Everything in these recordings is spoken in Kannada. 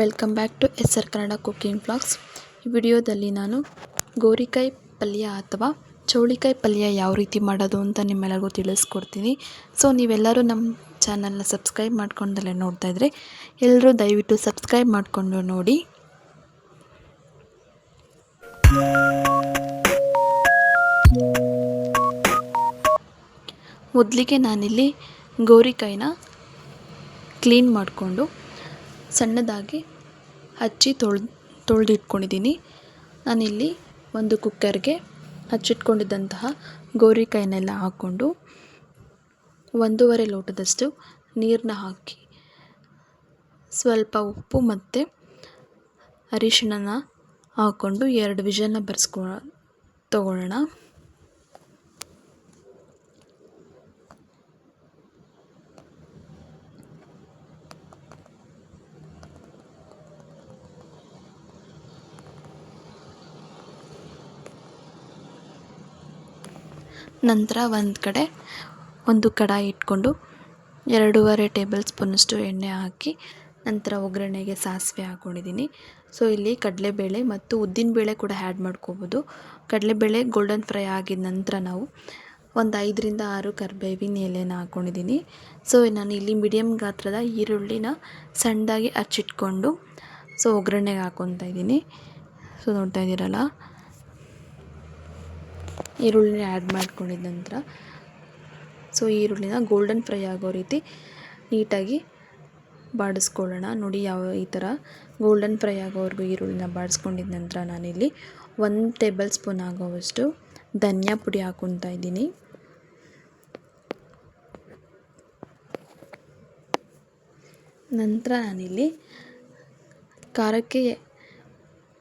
Welcome back to S R Kannada cooking blogs. ಈ ವಿಡಿಯೋದಲ್ಲಿ ನಾನು ಗೋರಿಕಾಯಿ ಪಲ್ಯ ಅಥವಾ ಚೌಳಿಕಾಯಿ ಪಲ್ಯ ಯಾವ ರೀತಿ ಮಾಡೋದು ಅಂತ ನಿಮ್ಮೆಲ್ಲರಿಗೂ ತಿಳಿಸ್ಕೊಡ್ತೀನಿ. ಸೊ, ನೀವೆಲ್ಲರೂ ನಮ್ಮ ಚಾನಲ್ನ ಸಬ್ಸ್ಕ್ರೈಬ್ ಮಾಡ್ಕೊಂಡಲ್ಲೇ ನೋಡ್ತಾ ಇದ್ರೆ ಎಲ್ಲರೂ ದಯವಿಟ್ಟು ಸಬ್ಸ್ಕ್ರೈಬ್ ಮಾಡಿಕೊಂಡು ನೋಡಿ. ಮೊದಲಿಗೆ ನಾನಿಲ್ಲಿ ಗೋರಿಕಾಯಿನ ಕ್ಲೀನ್ ಮಾಡಿಕೊಂಡು ಸಣ್ಣದಾಗಿ ಹಚ್ಚಿ ತೊಳ್ದು ತೊಳೆದಿಟ್ಕೊಂಡಿದ್ದೀನಿ. ನಾನಿಲ್ಲಿ ಒಂದು ಕುಕ್ಕರ್ಗೆ ಹಚ್ಚಿಟ್ಕೊಂಡಿದ್ದಂತಹ ಗೋರಿಕಾಯಿನೆಲ್ಲ ಹಾಕ್ಕೊಂಡು ಒಂದೂವರೆ ಲೋಟದಷ್ಟು ನೀರನ್ನ ಹಾಕಿ ಸ್ವಲ್ಪ ಉಪ್ಪು ಮತ್ತು ಅರಿಶಿಣನ ಹಾಕ್ಕೊಂಡು ಎರಡು ವಿಷಲನ್ನ ಬರ್ಸ್ಕೊ, ತಗೊಳ್ಳೋಣ. ನಂತರ ಒಂದು ಕಡೆ ಒಂದು ಕಡಾಯಿ ಇಟ್ಕೊಂಡು ಎರಡೂವರೆ ಟೇಬಲ್ ಸ್ಪೂನಷ್ಟು ಎಣ್ಣೆ ಹಾಕಿ ನಂತರ ಒಗ್ಗರಣೆಗೆ ಸಾಸಿವೆ ಹಾಕ್ಕೊಂಡಿದ್ದೀನಿ ಸೊ ಇಲ್ಲಿ ಕಡಲೆಬೇಳೆ ಮತ್ತು ಉದ್ದಿನಬೇಳೆ ಕೂಡ ಆ್ಯಡ್ ಮಾಡ್ಕೋಬೋದು. ಕಡಲೆಬೇಳೆ ಗೋಲ್ಡನ್ ಫ್ರೈ ಆಗಿದ ನಂತರ ನಾವು ಒಂದು ಐದರಿಂದ ಆರು ಕರಿಬೇವಿನ ಎಲೆನ ಹಾಕ್ಕೊಂಡಿದ್ದೀನಿ ಸೊ ನಾನು ಇಲ್ಲಿ ಮೀಡಿಯಮ್ ಗಾತ್ರದ ಈರುಳ್ಳಿನ ಸಣ್ಣದಾಗಿ ಹಚ್ಚಿಟ್ಕೊಂಡು ಸೊ ಒಗ್ಗರಣೆಗೆ ಹಾಕ್ಕೊತಾ ಇದ್ದೀನಿ. ಸೊ ನೋಡ್ತಾ ಇದ್ದೀರಲ್ಲ? ಈರುಳ್ಳಿನ ಆ್ಯಡ್ ಮಾಡ್ಕೊಂಡಿದ್ದ ನಂತರ ಸೊ ಈರುಳ್ಳಿನ ಗೋಲ್ಡನ್ ಫ್ರೈ ಆಗೋ ರೀತಿ ನೀಟಾಗಿ ಬಾಡಿಸ್ಕೊಳ್ಳೋಣ. ನೋಡಿ ಯಾವ ಈ ಥರ ಗೋಲ್ಡನ್ ಫ್ರೈ ಆಗೋವರೆಗೂ ಈರುಳ್ಳಿನ ಬಾಡಿಸ್ಕೊಂಡಿದ್ದ ನಂತರ ನಾನಿಲ್ಲಿ ಒಂದು ಟೇಬಲ್ ಸ್ಪೂನ್ ಆಗೋವಷ್ಟು ಧನಿಯಾ ಪುಡಿ ಹಾಕ್ಕೊತಾ ಇದ್ದೀನಿ. ನಂತರ ನಾನಿಲ್ಲಿ ಖಾರಕ್ಕೆ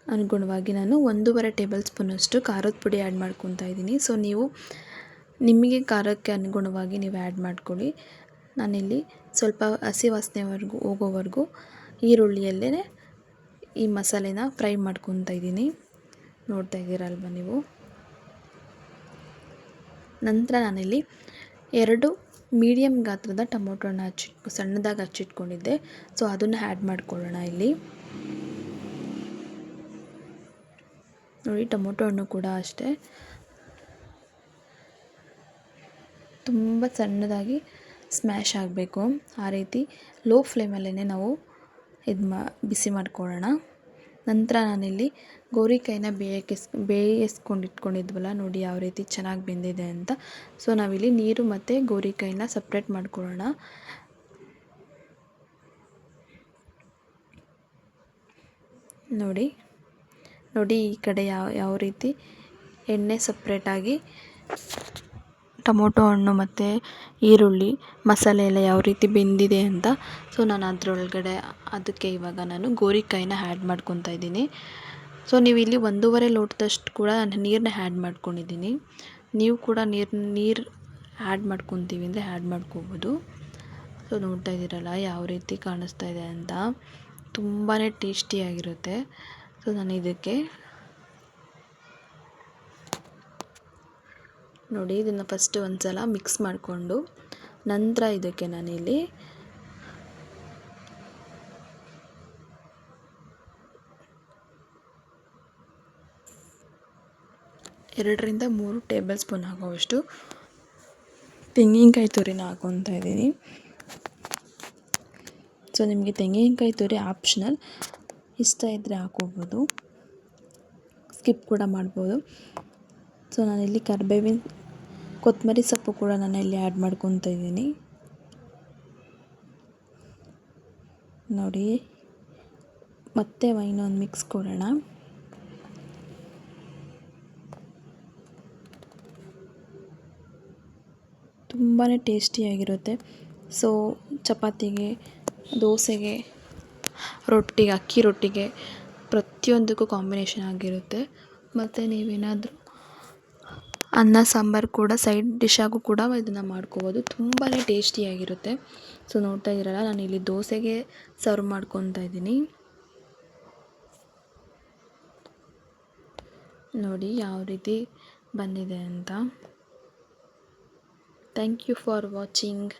ಅನುಗುಣವಾಗಿ ನಾನು ಒಂದೂವರೆ ಟೇಬಲ್ ಸ್ಪೂನಷ್ಟು ಖಾರದ ಪುಡಿ ಆ್ಯಡ್ ಮಾಡ್ಕೊತಾ ಇದ್ದೀನಿ. ಸೊ, ನೀವು ನಿಮಗೆ ಖಾರಕ್ಕೆ ಅನುಗುಣವಾಗಿ ನೀವು ಆ್ಯಡ್ ಮಾಡ್ಕೊಳ್ಳಿ. ನಾನಿಲ್ಲಿ ಸ್ವಲ್ಪ ಹಸಿ ವಾಸನೆವರೆಗೂ ಹೋಗೋವರೆಗೂ ಈರುಳ್ಳಿಯಲ್ಲೇ ಈ ಮಸಾಲೆನ ಫ್ರೈ ಮಾಡ್ಕೊತಾ ಇದ್ದೀನಿ. ನೋಡ್ತಾ ಇದ್ದೀರಲ್ವ ನೀವು? ನಂತರ ನಾನಿಲ್ಲಿ ಎರಡು ಮೀಡಿಯಮ್ ಗಾತ್ರದ ಟೊಮೊಟೊನ ಹಚ್ಚಿಟ್ ಸಣ್ಣದಾಗಿ ಹಚ್ಚಿಟ್ಕೊಂಡಿದ್ದೆ. ಸೊ, ಅದನ್ನು ಆ್ಯಡ್ ಮಾಡ್ಕೊಳ್ಳೋಣ ಇಲ್ಲಿ. ನೋಡಿ, ಟೊಮೊಟೊ ಹಣ್ಣು ಕೂಡ ಅಷ್ಟೇ. ತುಂಬ ಸಣ್ಣದಾಗಿ ಸ್ಮ್ಯಾಶ್ ಆಗಬೇಕು. ಆ ರೀತಿ ಲೋ ಫ್ಲೇಮಲ್ಲೇ ನಾವು ಇದು ಮಾ, ಬಿಸಿ ಮಾಡ್ಕೊಳ್ಳೋಣ. ನಂತರ ನಾನಿಲ್ಲಿ ಗೋರಿಕಾಯಿನ ಬೇಯಕ್ಕೆಸ್ ಬೇಯಿಸ್ಕೊಂಡು ಇಟ್ಕೊಂಡಿದ್ವಲ್ಲ, ನೋಡಿ ಯಾವ ರೀತಿ ಚೆನ್ನಾಗಿ ಬೆಂದಿದೆ ಅಂತ. ಸೊ ನಾವಿಲ್ಲಿ ನೀರು ಮತ್ತು ಗೋರಿಕಾಯಿನ ಸಪ್ರೇಟ್ ಮಾಡ್ಕೊಳ್ಳೋಣ. ನೋಡಿ. ನೋಡಿ ಈ ಕಡೆ ಯಾವ ಯಾವ ರೀತಿ ಎಣ್ಣೆ ಸಪ್ರೇಟಾಗಿ ಟೊಮೊಟೊ ಹಣ್ಣು ಮತ್ತು ಈರುಳ್ಳಿ ಮಸಾಲೆ ಎಲ್ಲ ಯಾವ ರೀತಿ ಬೆಂದಿದೆ ಅಂತ. ಸೊ ನಾನು ಅದರೊಳಗಡೆ ಅದಕ್ಕೆ ಇವಾಗ ನಾನು ಗೋರಿಕಾಯಿನ ಹ್ಯಾಡ್ ಮಾಡ್ಕೊತಾ ಇದ್ದೀನಿ. ಸೊ ನೀವು ಇಲ್ಲಿ ಒಂದೂವರೆ ಲೋಟದಷ್ಟು ಕೂಡ ನಾನು ನೀರನ್ನ ಹ್ಯಾಡ್ ಮಾಡ್ಕೊಂಡಿದ್ದೀನಿ. ನೀವು ಕೂಡ ನೀರು ನೀರು ಆ್ಯಡ್ ಮಾಡ್ಕೊತೀವಿ ಅಂದರೆ ಆ್ಯಡ್ ಮಾಡ್ಕೋಬೋದು. ಸೊ ನೋಡ್ತಾ ಇದ್ದೀರಲ್ಲ ಯಾವ ರೀತಿ ಕಾಣಿಸ್ತಾ ಇದೆ ಅಂತ. ತುಂಬಾ ಟೇಸ್ಟಿಯಾಗಿರುತ್ತೆ ಸೊ ನಾನು ಇದಕ್ಕೆ ನೋಡಿ, ಇದನ್ನು ಫಸ್ಟ್ ಒಂದು ಸಲ ಮಿಕ್ಸ್ ಮಾಡಿಕೊಂಡು ನಂತರ ಇದಕ್ಕೆ ನಾನಿಲ್ಲಿ ಎರಡರಿಂದ ಮೂರು ಟೇಬಲ್ ಸ್ಪೂನ್ ಹಾಕುವಷ್ಟು ತೆಂಗಿನಕಾಯಿ ತುರಿನ ಹಾಕೊತಾ ಇದ್ದೀನಿ. ಸೊ ನಿಮಗೆ ತೆಂಗಿನಕಾಯಿ ತುರಿ ಆಪ್ಷನಲ್ ಇಷ್ಟ ಇದ್ದರೆ ಹಾಕೋಬೋದು. ಸ್ಕಿಪ್ ಕೂಡ ಮಾಡ್ಬೋದು. ಸೊ ನಾನಿಲ್ಲಿ ಕರಿಬೇವಿನ ಕೊತ್ತಂಬರಿ ಸೊಪ್ಪು ಕೂಡ ನಾನು ಇಲ್ಲಿ ಆ್ಯಡ್ ಮಾಡ್ಕೊತ ಇದ್ದೀನಿ. ನೋಡಿ, ಮತ್ತೆ ಇನ್ನೊಂದು ಮಿಕ್ಸ್ ಕೊಡೋಣ. ತುಂಬಾ ಟೇಸ್ಟಿಯಾಗಿರುತ್ತೆ ಸೊ ಚಪಾತಿಗೆ, ದೋಸೆಗೆ ರೊಟ್ಟಿಗೆ, ಅಕ್ಕಿ ರೊಟ್ಟಿಗೆ ಪ್ರತಿಯೊಂದಕ್ಕೂ ಕಾಂಬಿನೇಷನ್ ಆಗಿರುತ್ತೆ. ಮತ್ತು ನೀವೇನಾದರೂ ಅನ್ನ, ಸಾಂಬಾರು ಕೂಡ ಸೈಡ್ ಡಿಶ್ಶಾಗೂ ಕೂಡ ಇದನ್ನು ಮಾಡ್ಕೋಬೋದು. ತುಂಬಾ ಟೇಸ್ಟಿಯಾಗಿರುತ್ತೆ ಸೊ ನೋಡ್ತಾ ಇದ್ದೀರಲ್ಲ, ನಾನು ಇಲ್ಲಿ ದೋಸೆಗೆ ಸರ್ವ್ ಮಾಡ್ಕೊತಾ ಇದ್ದೀನಿ. ನೋಡಿ ಯಾವ ರೀತಿ ಬಂದಿದೆ ಅಂತ. Thank you for watching